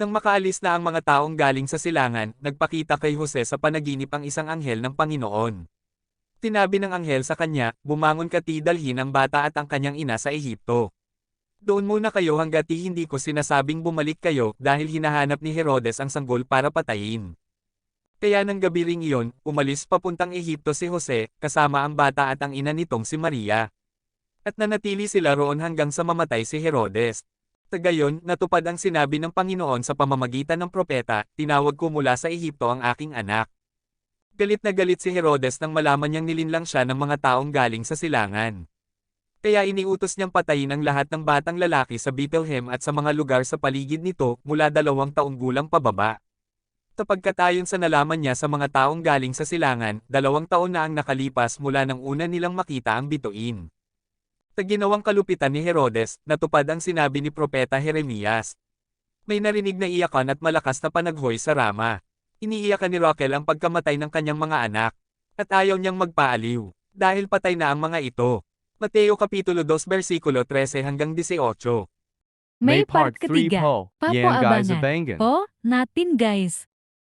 Nang makaalis na ang mga taong galing sa silangan, nagpakita kay Jose sa panaginip ang isang anghel ng Panginoon. Tinabi ng anghel sa kanya, bumangon ka ti dalhin ang bata at ang kanyang ina sa Ehipto. Doon muna kayo hanggat hindi ko sinasabing bumalik kayo dahil hinahanap ni Herodes ang sanggol para patayin. Kaya ng gabi ring iyon, umalis papuntang Ehipto si Jose, kasama ang bata at ang ina nitong si Maria. At nanatili sila roon hanggang sa mamatay si Herodes. Tagayon, natupad ang sinabi ng Panginoon sa pamamagitan ng propeta, tinawag ko mula sa Ehipto ang aking anak. Galit na galit si Herodes nang malaman niyang nilinlang siya ng mga taong galing sa silangan. Kaya iniutos niyang patayin ang lahat ng batang lalaki sa Bethlehem at sa mga lugar sa paligid nito mula dalawang taong gulang pababa. Kapagkatayon sa nalaman niya sa mga taong galing sa silangan, dalawang taon na ang nakalipas mula nang una nilang makita ang bituin. Sa ginawang kalupitan ni Herodes, natupad ang sinabi ni Propeta Jeremias. May narinig na iyakan at malakas na panaghoy sa Rama. Iniiyakan ni Raquel ang pagkamatay ng kanyang mga anak. At ayaw niyang magpaaliw. Dahil patay na ang mga ito. Mateo Kapitulo 2 versikulo 13 hanggang 18. May part ketiga. po. Papo Yan guys abangan. Po, natin guys.